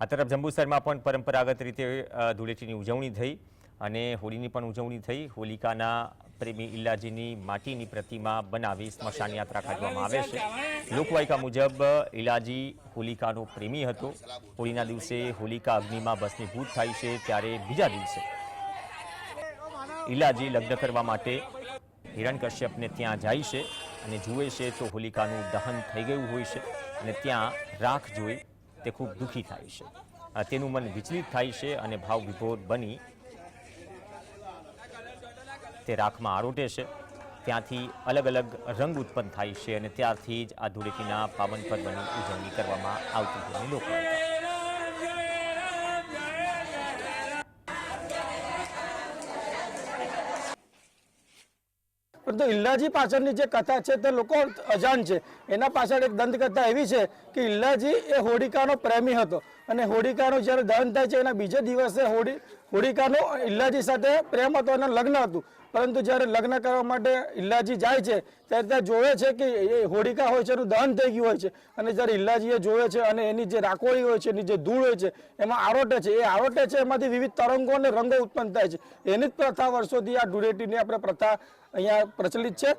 આ તરફ જંબુસરમાં પણ પરંપરાગત રીતે ધૂળેટીની ઉજવણી થઈ અને હોળીની પણ ઉજવણી થઈ. હોલિકાના પ્રેમી ઇલાજીની માટીની પ્રતિમા બનાવી સ્મશાન યાત્રા કાઢવામાં આવે છે. લોકવાયકા મુજબ ઇલાજી હોલિકાનો પ્રેમી હતો. હોળીના દિવસે હોલિકા અગ્નિમાં ભસ્મીભૂત થાય છે ત્યારે બીજા દિવસે ઇલાજી લગ્ન કરવા માટે હિરણકશ્યપને ત્યાં જાય છે અને જુએ છે તો હોલિકાનું દહન થઈ ગયું હોય છે અને ત્યાં રાખ જોઈ તે ખૂબ દુઃખી થાય છે. તેનું મન વિચલિત થાય છે અને ભાવ વિભોર બની તે રાખમાં આરોટે છે. ત્યાંથી અલગ અલગ રંગ ઉત્પન્ન થાય છે અને ત્યારથી જ આ ધૂળેટીના પાવન પર્વની ઉજવણી કરવામાં આવતી હોવાની લોકવાયકા પરંતુ ઇલ્લાજી પાછળની જે કથા છે તે લોકો અજાણ છે. એના પાછળ એક દંતકથા એવી છે કે ઇલ્લાજી એ હોડિકાનો પ્રેમી હતો. અને હોડિકાનો જ્યારે દહન થાય છે એના બીજે દિવસે હોડી હોડિકાનો ઇલ્લાજી સાથે પ્રેમ હતો અને લગ્ન હતું. પરંતુ જ્યારે લગ્ન કરવા માટે ઇલ્લાજી જાય છે, ત્યારે ત્યાં જોવે છે કે એ હોડિકા હોય છે, એનું દહન થઈ ગયું હોય છે. અને જ્યારે ઇલ્લાજીએ જોવે છે અને એની જે રાખોળી હોય છે, એની જે ધૂળ હોય છે, એમાં આરોટે છે. એ આરોટે છે, એમાંથી વિવિધ તરંગો અને રંગો ઉત્પન્ન થાય છે. એની જ પ્રથા વર્ષોથી આ ધૂળેટીની આપણે પ્રથા અહીંયા પ્રચલિત છે.